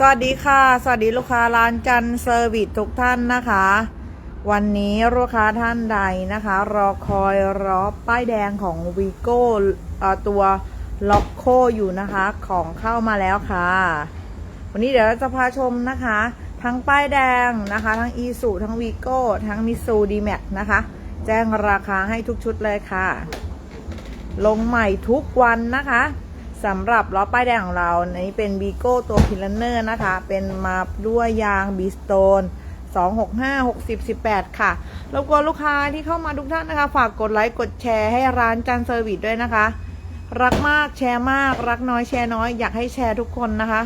สวัสดีค่ะ สวัสดีลูกค้าร้านจันเซอร์วิสทุกท่านนะคะ วันนี้ลูกค้าท่านใดนะคะ รอคอยรอป้ายแดงของวีโก้ตัวล็อกโคอยู่นะคะของเข้ามาแล้วค่ะ วันนี้เดี๋ยวเราจะพาชมนะคะ ทั้งป้ายแดงนะคะ ทั้งอีสุทั้งวีโก้ทั้งมิซูดีแม็กนะคะ แจ้งราคาให้ทุกชุดเลยค่ะ ลงใหม่ทุกวันนะคะ สำหรับล้อป้ายแดงของเราอันนี้เป็นบีโก้ตัวพิลเนอร์นะคะ เป็นมาด้วยยางบีสโตน265 60 18 ค่ะ รบกวนลูกค้าที่เข้ามาทุกท่านนะคะ ฝากกดไลค์ กดแชร์ให้ร้านจันเซอร์วิสด้วยนะคะ รักมากแชร์มาก รักน้อยแชร์น้อย อยากให้แชร์ทุกคนนะคะ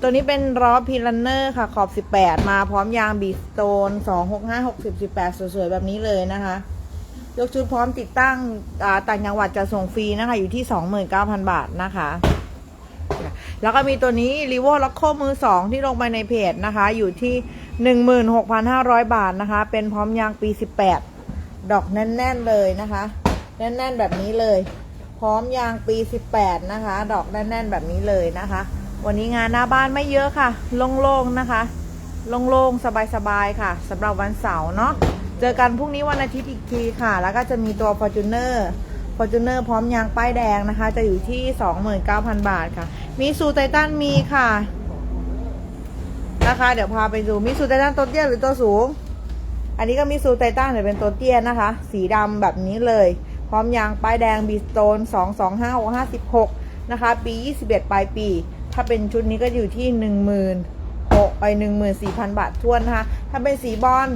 ตัวนี้เป็นล้อพิลเนอร์ค่ะขอบ 18 มาพร้อมยางบีสโตน265 60 18 สวยๆ แบบนี้เลยนะคะ ยกชุดพร้อมติดตั้งต่างจังหวัดจะส่งฟรีนะคะ อยู่ที่ 29,000 บาทนะคะ แล้วก็มีตัวนี้ r ีโวล็อกโคมือ 2 ที่ลงไปในเพจนะคะ อยู่ที่ 16,500 บาทนะคะ เป็นพร้อมยางปี 18 ดอกแน่น ๆ เลยนะคะ แน่น ๆ แบบนี้เลย พร้อมยางปี 18 นะคะ ดอกแน่น ๆ แบบนี้เลยนะคะ วันนี้งานหน้าบ้านไม่เยอะค่ะ โล่งๆนะคะ โล่งๆ สบายๆ ค่ะสำหรับวันเสาร์เนาะ เจอกันพรุ่งนี้วันอาทิตย์อีกทีค่ะ แล้วก็จะมีตัว Fortuner Fortuner พร้อมยางป้ายแดงนะคะ จะอยู่ที่ 29,000 บาทค่ะ มีสูไททันมีค่ะ นะคะ เดี๋ยวพาไปดูมีสูไททันตัวเตี้ยหรือตัวสูง อันนี้ก็มีสูไททันแต่เป็นตัวเตี้ยนะคะ สีดำแบบนี้เลย พร้อมยางป้ายแดงบีสโตน225656 นะคะ ปี 21 ปลายปี ถ้าเป็นชุดนี้ก็อยู่ที่ 10,000 6ไป14,000 บาททวนนะคะ ถ้าเป็นสีบอล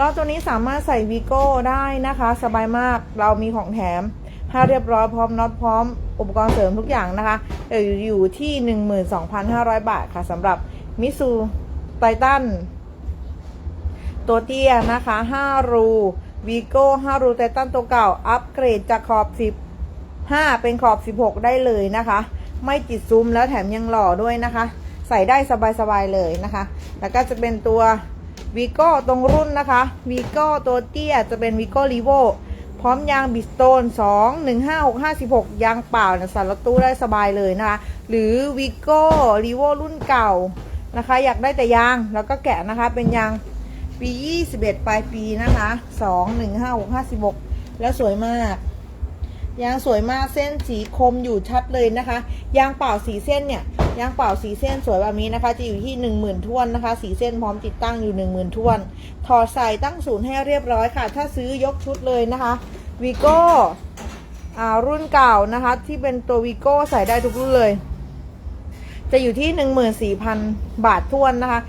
ล้อตัวนี้สามารถใส่วีโก้ได้นะคะ สบายมากเรามีของแถมถ้าเรียบร้อยพร้อมน็อตพร้อม อุปกรณ์เสริมทุกอย่างนะคะเดี๋ยอยู่ที่ 12,500 บาทค่ะสำหรับมิซูไททันตัวเตี้ยนะคะ 5 รูวีโก้5รูไททันตัวเก่า อัปเกรดจากขอบ 15 เป็นขอบ 16 ได้เลยนะคะ ไม่ติดซุ้มแล้วแถมยังหล่อด้วยนะคะ ใส่ได้สบายๆเลยนะคะ แล้วก็จะเป็นตัว วีโก้ตรงรุ่นนะคะวีโก้ตัวเตี้ยจะเป็นวีโก้รีโวพร้อมยางบิสโตน 2 1 5 6 5 6 ยางเปล่าเนี่ยส่รถตู้ได้สบายเลยนะคะ หรือวีโก้รีโวรุ่นเก่านะคะ อยากได้แต่ยางแล้วก็แกะนะคะเป็นยางปี 21 ปลายปีนะคะ 2 1 5 6 5 6 แล้วสวยมาก ยางสวยมากเส้นสีคมอยู่ชัดเลยนะคะ ยางเปล่าสีเส้นเนี่ยยางเปล่าสีเส้นสวยแบบนี้นะคะ จะอยู่ที่ 10,000ท้วนนะคะ สีเส้นพร้อมติดตั้งอยู่ 10,000ท้วน ถอดใส่ตั้งศูนย์ให้เรียบร้อยค่ะ ถ้าซื้อยกชุดเลยนะคะวีโก้รุ่นเก่านะคะ ที่เป็นตัววีโก้ใส่ได้ทุกรุ่นเลย จะอยู่ที่ 14,000 บาทท้วนนะคะ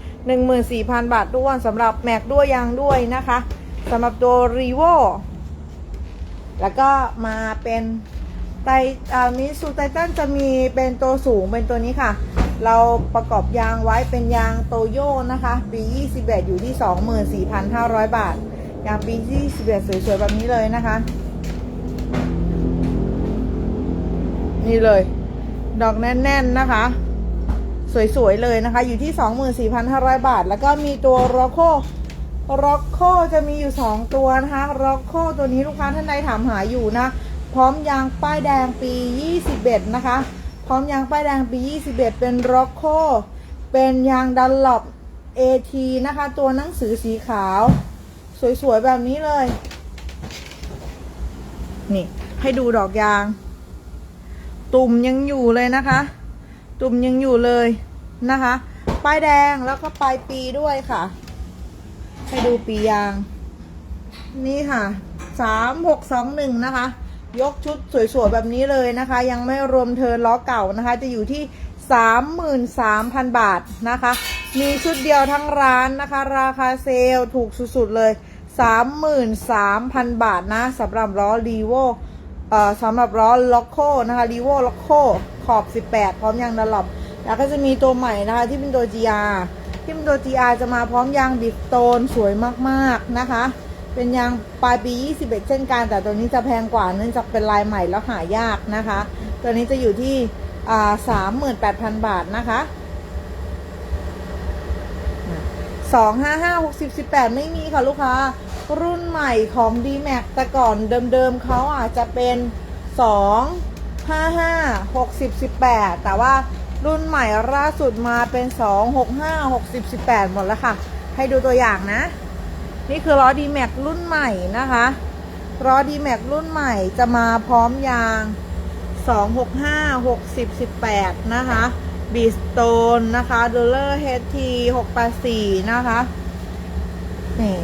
14,000 บาทท้วนสำหรับแม็กด้วยยางด้วยนะคะสำหรับตัวรีโว แล้วก็มาเป็นไตมิสูไททันจะมีเป็นตัวสูงเป็นตัวนี้ค่ะ เราประกอบยางไว้เป็นยางโตโยนะคะปี 21 อยู่ที่ 24,500 บาท ยางปี 21 สวยๆ แบบนี้เลยนะคะ นี่เลย ดอกแน่นๆนะคะ สวยๆ เลยนะคะ อยู่ที่ 24,500 บาท แล้วก็มีตัวโรโค ร็อกโคจะมีอยู่ 2 ตัวนะคะร็อกโคตัวนี้ลูกค้าท่านใดถามหาอยู่นะ พร้อมยางป้ายแดงปี 21 นะคะ พร้อมยางป้ายแดงปี 21 เป็นร็อกโคเป็นยางดันหลบ AT นะคะ ตัวหนังสือสีขาว สวยๆ แบบนี้เลย นี่ ให้ดูดอกยาง ตุ่มยังอยู่เลยนะคะ ตุ่มยังอยู่เลยนะคะ ป้ายแดงแล้วก็ปลายปีด้วยค่ะ ให้ดูปียาง นี่ค่ะสามหกสองหนึ่งนะคะ ยกชุดสวยๆแบบนี้เลยนะคะ ยังไม่รวมเธอล้อเก่านะคะ จะอยู่ที่สามหมื่นสามพันบาทนะคะ มีชุดเดียวทั้งร้านนะคะ ราคาเซลล์ถูกสุดๆเลยสามหมื่นสามพันบาทนะสำหรับล้อรีโวเอ่อสำหรับล้อล็อกโคนะคะรีโวล็อกโคขอบ 18 พร้อมยางดันหลับแล้วก็จะมีตัวใหม่นะคะที่เป็นตัว GR ที่มันตัว GR จะมาพร้อมยางบิสโตนสวยมากๆนะคะ เป็นยางปลายปี 21 เช่นกัน แต่ตัวนี้จะแพงกว่าเนื่องจากเป็นลายใหม่แล้วหายากนะคะ ตัวนี้จะอยู่ที่อ่า38,000บาทนะคะสองห้าห้าหกสิบสิบแปดไม่มีค่ะลูกค้า รุ่นใหม่ของ d m a x แต่ก่อนเดิมๆเขาอาจจะเป็นสองห้าห้าหกสิบสิบแปดแต่ว่า รุ่นใหม่ล่าสุดมาเป็น 2 6 5 60 18 หมดแล้วค่ะ ให้ดูตัวอย่างนะ นี่คือล้อ d m a x รุ่นใหม่นะคะล้อ d m a x รุ่นใหม่จะมาพร้อมยาง 265 60 18 นะคะบีสโตนนะคะดูเลอร์เฮที684 นะคะนี่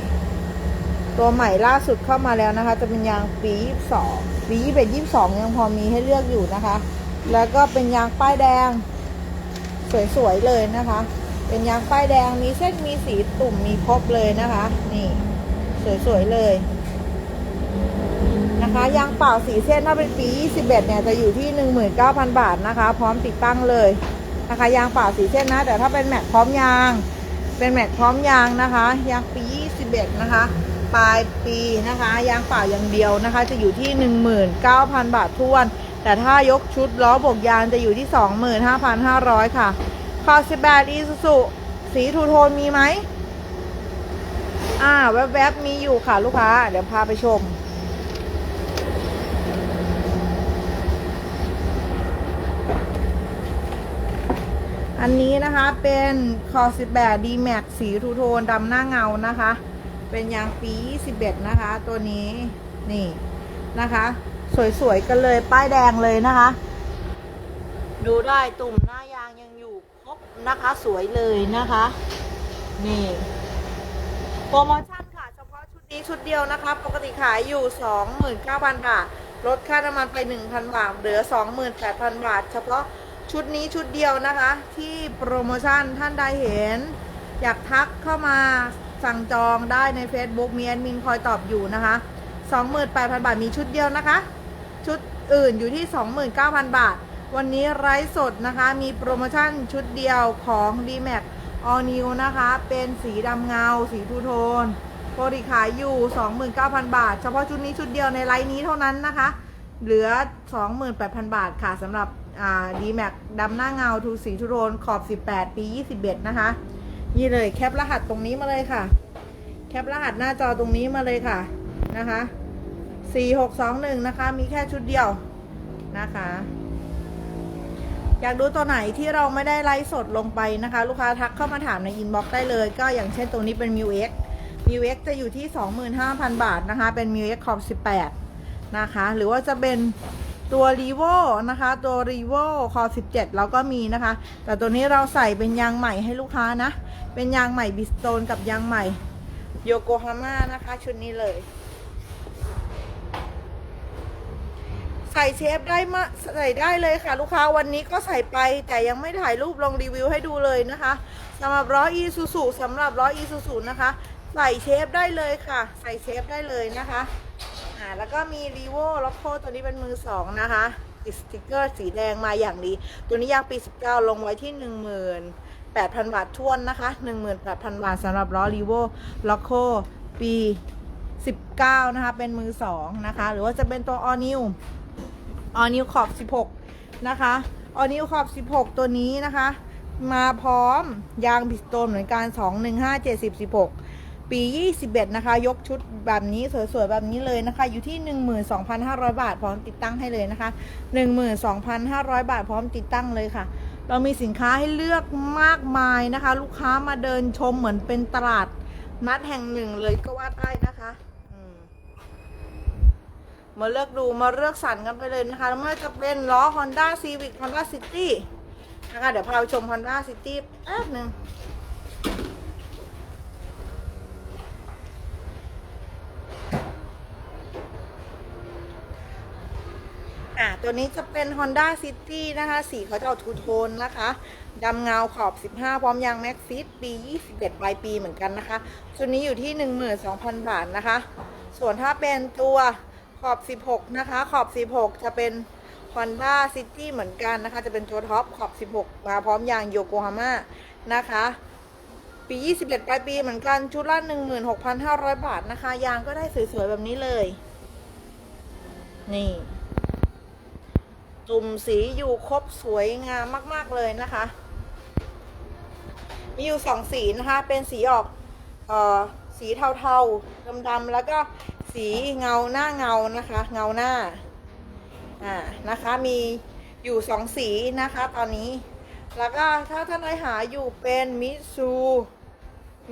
ตัวใหม่ล่าสุดเข้ามาแล้วนะคะ จะเป็นยางปี 22 ปี21 22 ยังพอมีให้เลือกอยู่นะคะ แล้วก็เป็นยางป้ายแดง สวยๆเลยนะคะ เป็นยางป้ายแดงมีเส้นมีสีตุ่มมีครบเลยนะคะ นี่ สวยๆเลยนะคะยางเปล่าสีเส้นถ้าเป็นปี 21 เนี่ยจะอยู่ที่ 19,000 บาทนะคะ พร้อมติดตั้งเลยนะคะยางเปล่าสีเส้นนะ แต่ถ้าเป็นแม็กพร้อมยาง เป็นแม็กพร้อมยางนะคะยางปี 21 นะคะปลายปีนะคะ ยางเปล่าอย่างเดียวนะคะ จะอยู่ที่ 19,000 บาททวน แต่ถ้ายกชุดล้อบวกยางจะอยู่ที่ 25,500 ค่ะคอสิบแปดอีซูซูสีทูโทนมีไหมอ่า แวบๆ มีอยู่ค่ะลูกค้า เดี๋ยวพาไปชม อันนี้นะคะเป็นคอ18 D Max สีทูโทนดำหน้าเงานะคะ เป็นยางปี 21 นะคะ ตัวนี้ นี่นะคะ สวยๆกันเลยป้ายแดงเลยนะคะ ดูได้ตุ่มหน้ายางยังอยู่ครบนะคะสวยเลยนะคะ นี่โปรโมชั่นค่ะ เฉพาะชุดนี้ชุดเดียวนะคะ ปกติขายอยู่ 29,000 บาทลดค่าน้ำมันไป 1,000 บาท เหลือ 28,000 บาท เฉพาะชุดนี้ชุดเดียวนะคะ ที่โปรโมชั่นท่านใดเห็น อยากทักเข้ามาสั่งจองได้ใน Facebook มีแอดมินคอยตอบอยู่นะคะ 28,000 บาทมีชุดเดียวนะคะ ชุดอื่นอยู่ที่ 29,000 บาท วันนี้ไลฟ์สดนะคะ มีโปรโมชั่นชุดเดียวของ d m a x All New นะคะ เป็นสีดำเงา สีทูโทนโปกติขายอยู่ 29,000 บาท เฉพาะชุดนี้ชุดเดียวในไลน์นี้เท่านั้นนะคะ เหลือ 28,000 บาทค่ะสำหรับอ่า d m a x ดำหน้าเงาทูสีทูโทนขอบ 18 ปี 21 นะคะ นี่เลยแคปรหัสตรงนี้มาเลยค่ะ แคปรหัสหน้าจอตรงนี้มาเลยค่ะนะคะ 4621นะคะ มีแค่ชุดเดียวนะคะ อยากดูตัวไหนที่เราไม่ได้ไลฟ์สดลงไปนะคะ ลูกค้าทักเข้ามาถามในอินบ็อกซ์ได้เลย ก็อย่างเช่นตรงนี้เป็น m u x m u x จะอยู่ที่ 25,000 บาทนะคะ เป็น m u x ขอบ 18 นะคะ หรือว่าจะเป็นตัว r e v o นะคะ ตัว r e v o คอ17 เราก็มีนะคะ แต่ตัวนี้เราใส่เป็นยางใหม่ให้ลูกค้านะ เป็นยางใหม่บิสโตนกับยางใหม่โยโกฮาม่านะคะ ชุดนี้เลย ใส่เชฟได้มาใส่ได้เลยค่ะ ลูกค้าวันนี้ก็ใส่ไป แต่ยังไม่ถ่ายรูปลงรีวิวให้ดูเลยนะคะสำหรับล้อยอีซูซูสำหรับล้อยอีซูซูนะคะ ใส่เชฟได้เลยค่ะ ใส่เชฟได้เลยนะคะอ่าแล้วก็มีรีโวล็อกโคตัวนี้เป็นมือสองนะคะติดสติกเกอร์สีแดงมาอย่างดี ตัวนี้ยางปี 19 ลงไว้ที่18,000 บาททวนนะคะ 18,000 บาทสำหรับล้อรีโวล็อกโคปี 19 นะคะ เป็นมือสองนะคะ หรือว่าจะเป็นตัวออนิว ออนิวขอบ 16 นะคะออนิวขอบ 16 ตัวนี้นะคะ มาพร้อมยางบิสโตนเหมือนกัน215 70 16 ปี 21 นะคะ ยกชุดแบบนี้สวยๆ แบบนี้เลยนะคะ อยู่ที่ 12,500 บาท พร้อมติดตั้งให้เลยนะคะ 12,500 บาท พร้อมติดตั้งเลยค่ะเรามีสินค้าให้เลือกมากมายนะคะ ลูกค้ามาเดินชมเหมือนเป็นตลาดนัดแห่งหนึ่งเลยก็ว่าได้นะคะ มาเลือกดูมาเลือกสรรกันไปเลยนะคะแล้วไม่ว่าจะเป็นล้อ Honda Civic Honda City นะคะเดี๋ยวพาไปชม Honda City แป๊บหนึ่งอะตัวนี้จะเป็น Honda City นะคะ สีเขาจะออกทูโทนนะคะดำเงาขอบ 15 พร้อมยางแม็กฟิตปี 21 ปลายปีเหมือนกันนะคะ ตัวนี้อยู่ที่ 12,000 บาทนะคะ ส่วนถ้าเป็นตัว ขอบ 16 นะคะ ขอบ 16 จะเป็น Honda City เหมือนกันนะคะ จะเป็นตัวท็อปขอบ 16 มาพร้อมยางโยโกฮาม่านะคะ ปี 21 ปลายปีเหมือนกัน ชุดละ 16,500 บาทนะคะ ยางก็ได้สวย ๆ แบบนี้เลย นี่ จุ่มสีอยู่ครบสวยงามมาก ๆ เลยนะคะ มีอยู่สองสีนะคะ เป็นสีออก เอ่อ สีเทา ๆดำๆแล้วก็ สีเงาหน้าเงานะคะ เงาหน้าอ่านะคะมีอยู่สองสีนะคะตอนนี้ แล้วก็ถ้าท่านใดหาอยู่เป็นมิซู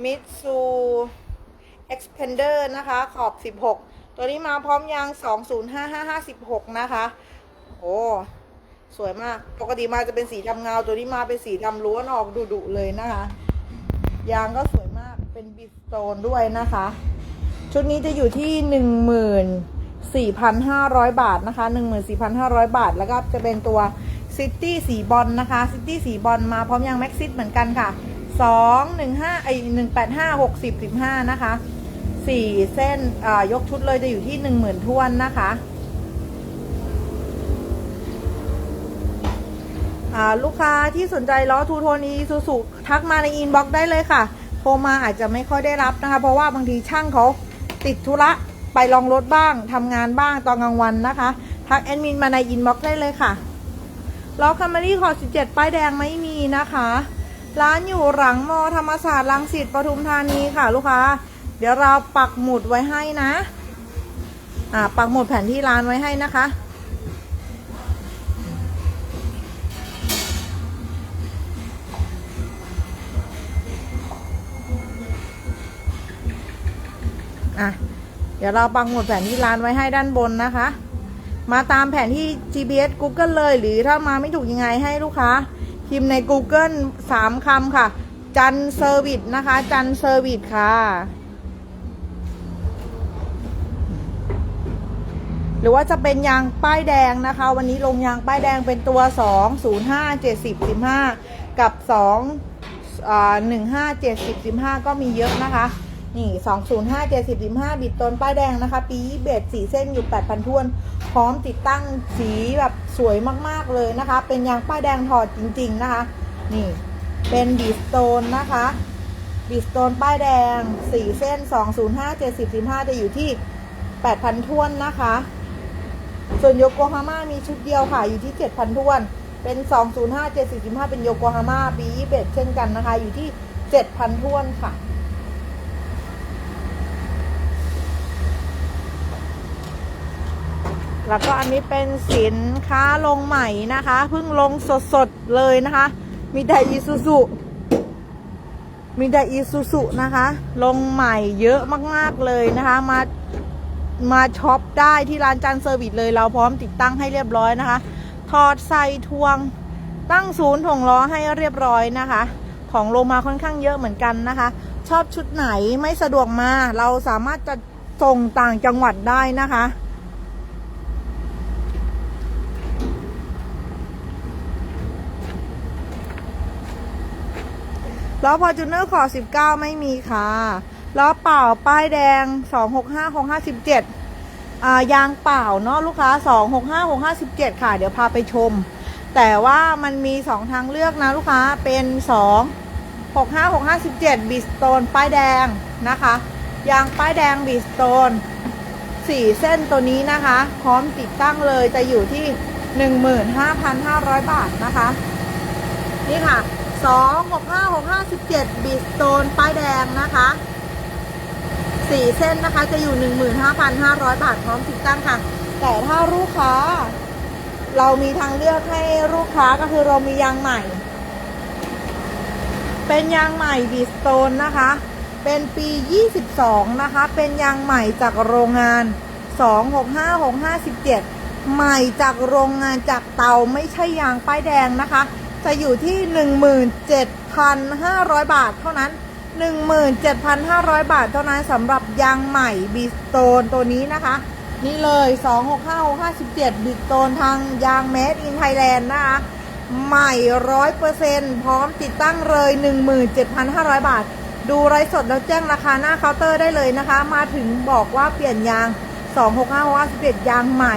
มิซู expander นะคะขอบ 16 ตัวนี้มาพร้อมยาง 205556 นะคะ โอ้สวยมาก ปกติมาจะเป็นสีดำเงา ตัวนี้มาเป็นสีดำล้วนออกดุๆเลยนะคะ ยางก็สวยมาก เป็นบิสโตนด้วยนะคะ ชุดนี้จะอยู่ที่หนึ่งหมื่นสี่พันห้าร้อยบาทนะคะหนึ่งหมื่นสี่พันห้าร้อยบาท แล้วก็จะเป็นตัวซิตี้สีบอลนะคะซิตี้สีบอลมาพร้อมยางแม็กซิสเหมือนกันค่ะสองหนึ่งห้าไอหนึ่งแปดห้าหกสิบสิบห้านะคะสี่เส้นอ่ายกชุดเลยจะอยู่ที่หนึ่งหมื่นทวนนะคะอ่าลูกค้าที่สนใจล้อทูโทนอีซูซูทักมาในอินบ็อกซ์ได้เลยค่ะ โทรมาอาจจะไม่ค่อยได้รับนะคะ เพราะว่าบางทีช่างเขา ติดธุระไปลองรถบ้างทำงานบ้างตอนกลางวันนะคะทักแอดมินมาในอินบ็อกซ์ได้เลยค่ะล้อคัมมารี่ขอ17 ป้ายแดงไม่มีนะคะ ร้านอยู่หลังมอธรรมศาสตร์ลังสิตปทุมธานีค่ะลูกค้า เดี๋ยวเราปักหมุดไว้ให้นะ อ่า ปักหมุดแผนที่ร้านไว้ให้นะคะ อะ เดี๋ยวเราปังหมุดแผนที่ร้านไว้ให้ด้านบนนะคะ มาตามแผนที่ GPS Google เลย หรือถ้ามาไม่ถูกยังไงให้ลูกค้าพิมพ์ใน Google สามคำค่ะ จันเซอร์วิสนะคะ จันเซอร์วิสค่ะ หรือว่าจะเป็นยางป้ายแดงนะคะ วันนี้ลงยางป้ายแดงเป็นตัว 2 0 5 70 15 กับ2อ่า15 70 15 ก็มีเยอะนะคะ นี่205 70 15บิดตนป้ายแดงนะคะ ปีเบสสีเส้นอยู่8,000ทวน พร้อมติดตั้งสีแบบสวยมากๆเลยนะคะ เป็นยางป้ายแดงถอดจริง ๆนะคะ นี่เป็นบีสโตนนะคะบีสโตนป้ายแดง4เส้น205 70 15จะอยู่ที่8,000ทวนนะคะ ส่วนโยโกฮาม่ามีชุดเดียวค่ะอยู่ที่7,000ทวน เป็น205 70 15เป็นโยโกฮาม่าปี21เช่นกันนะคะ อยู่ที่7,000ทวนค่ะ แล้วก็อันนี้เป็นสินค้าลงใหม่นะคะเพิ่งลงสดๆเลยนะคะ มีแต่อีซูซุมีแต่อีซูซุนะคะ ลงใหม่เยอะมากๆเลยนะคะ มามาช็อปได้ที่ร้านจันเซอร์วิสเลยเราพร้อมติดตั้งให้เรียบร้อยนะคะ ถอดใส่ทวงตั้งศูนย์ถงล้อให้เรียบร้อยนะคะ ของลงมาค่อนข้างเยอะเหมือนกันนะคะ ชอบชุดไหนไม่สะดวกมาเราสามารถจะส่งต่างจังหวัดได้นะคะ ล้อพอจูเนอร์ขอ 19 ไม่มีค่ะล้อเปล่าป้ายแดง 265 657อ่ายางเปล่าเนาะลูกค้า 265 657 ค่ะ เดี๋ยวพาไปชม แต่ว่ามันมี 2 ทางเลือกนะลูกค้าเป็น 2 65 657บิสโตนป้ายแดงนะคะ ยางป้ายแดงบิสโตน4เส้นตัวนี้นะคะ พร้อมติดตั้งเลยจะอยู่ที่ 15,500 บาทนะคะ นี่ค่ะ สองหกห้าหกห้าสิบเจ็ดบิสโตนป้ายแดงนะคะสี่เส้นนะคะจะอยู่หนึ่งหมื่นห้าพันห้าร้อยบาทพร้อมติดตั้งค่ะ แต่ถ้าลูกค้า เรามีทางเลือกให้ลูกค้าก็คือเรามียางใหม่ เป็นยางใหม่บิสโตนนะคะ เป็นปี 22 นะคะ เป็นยางใหม่จากโรงงาน 265657 ใหม่จากโรงงานจากเตาไม่ใช่ยางป้ายแดงนะคะ จะอยู่ที่ 17,500 บาทเท่านั้น 17,500 บาทเท่านั้นสำหรับยางใหม่บิสโตนตัวนี้นะคะ นี่เลย 265657บิสโตนทางยางเมดอินไทยแลนด์นะคะใหม่ร้อยเปอร์เซ็นพร้อมติดตั้งเลย 17,500 บาท ดูไลฟ์สดแล้วแจ้งราคาหน้าเคาน์เตอร์ได้เลยนะคะ มาถึงบอกว่าเปลี่ยนยาง 265ยางใหม่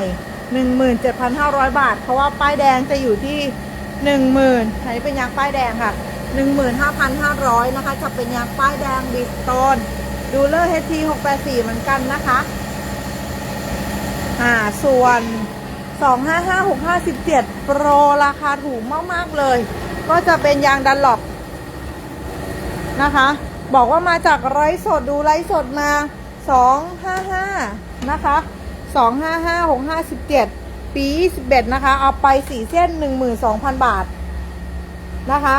17,500 บาท เพราะว่าป้ายแดงจะอยู่ที่ 10,000อันนี้เป็นยางป้ายแดงค่ะ15,500นะคะ จะเป็นยางป้ายแดงบิสโตนดูเลอร์ HT 684เหมือนกันนะคะอ่าส่วน255657โปรราคาถูกมากๆเลย ก็จะเป็นยางดันหลบนะคะ บอกว่ามาจากไร้สดดูไร้สดมา255นะคะ255657 ปี21นะคะ เอาไป4เส้น 12,000 บาทนะคะ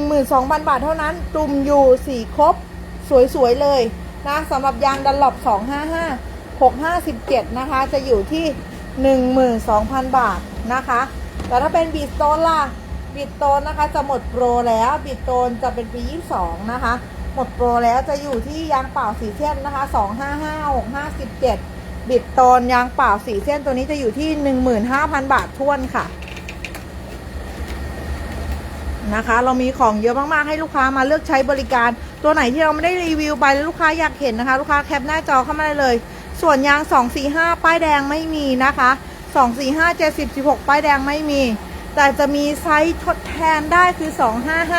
12,000 บาทเท่านั้นตุ่มอยู่สีครบ สวย ๆ เลยนะสำหรับยางดันหลบ255 657นะคะ จะอยู่ที่ 12,000 บาทนะคะ แต่ถ้าเป็นบีสโตนล่ะบีสโตนนะคะจะหมดโปรแล้วบีสโตนจะเป็นปี 22 นะคะ หมดโปรแล้วจะอยู่ที่ยางเปล่าสีเส้นนะคะ 255 657 บิดโตนยางเปล่าสีเส้นตัวนี้จะอยู่ที่ 15,000 บาททวนค่ะ นะคะ เรามีของเยอะมาก ๆ ให้ลูกค้ามาเลือกใช้บริการ ตัวไหนที่เราไม่ได้รีวิวไปแล้วลูกค้าอยากเห็นนะคะ ลูกค้าแคปหน้าจอเข้ามาได้เลย ส่วนยาง 245 ป้ายแดงไม่มีนะคะ245 70 16 ป้ายแดงไม่มี แต่จะมีไซส์ทดแทนได้คือ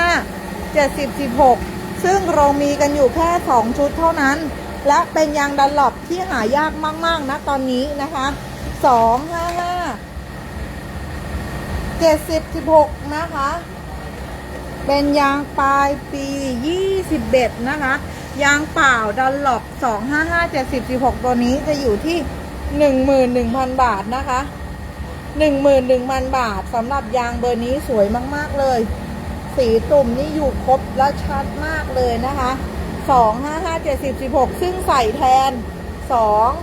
255 70 16 ซึ่งเรามีกันอยู่แค่ 2 ชุดเท่านั้น และเป็นยางดันหลบที่หายากมาก ๆ นะ ตอนนี้นะคะ255 70 16นะคะ เป็นยางปลายปี21นะคะ ยางเปล่าดันหลบ255 70 16ตัวนี้จะอยู่ที่11,000บาทนะคะ11,000บาทสำหรับยางเบอร์นี้สวยมาก ๆ เลย สีตุ่มนี่อยู่ครบและชัดมากเลยนะคะ 255 70 16ซึ่งใส่แทน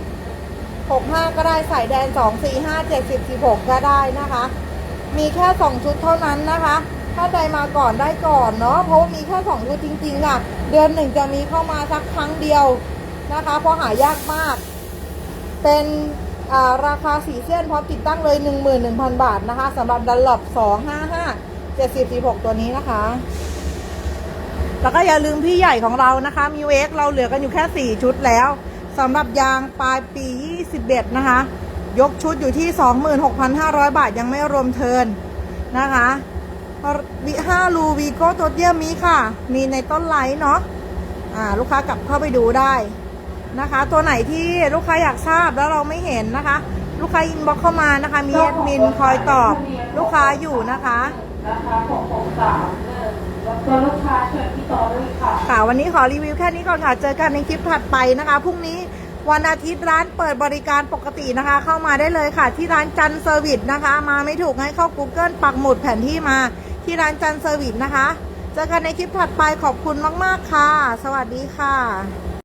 2 65ก็ได้ใส่แทน245 70 16ก็ได้นะคะ มีแค่2ชุดเท่านั้นนะคะ ถ้าใดมาก่อนได้ก่อนเนาะเพราะมีแค่2ชุดจริงๆค่ะ เดือนหนึ่งจะมีเข้ามาสักครั้งเดียวนะคะ เพราะหายากมาก เป็นาราคาสีเส้นพร้อมติดตั้งเลย 11,000 บาทนะคะสำหรับดันหลบ255 70 16ตัวนี้นะคะ แล้วก็อย่าลืมพี่ใหญ่ของเรานะคะมิวเอ็กเราเหลือกันอยู่แค่ 4 ชุดแล้วสำหรับยางปลายปี 21 นะคะ ยกชุดอยู่ที่ 26,500 บาทยังไม่รวมเทิร์นนะคะวิ5รูวีโก้ตัวเดียมีค่ะ มีในต้นไลท์เนาะอ่าลูกค้ากลับเข้าไปดูได้นะคะ ตัวไหนที่ลูกค้าอยากทราบแล้วเราไม่เห็นนะคะ ลูกค้าอินบ็อกเข้ามานะคะ มีแอดมินคอยตอบลูกค้าอยู่นะคะนะคะของของ สามหนึ่งตัวลูกค้าเชิญพี่ต่อด้วยค่ะ ค่ะ วันนี้ขอรีวิวแค่นี้ก่อนค่ะ เจอกันในคลิปถัดไปนะคะ พรุ่งนี้วันอาทิตย์ร้านเปิดบริการปกตินะคะ เข้ามาได้เลยค่ะ ที่ร้านจันเซอร์วิสนะคะ มาไม่ถูกให้เข้า Google ปักหมุดแผนที่มาที่ร้านจันเซอร์วิสนะคะ เจอกันในคลิปถัดไปขอบคุณมาก ๆ ค่ะ สวัสดีค่ะ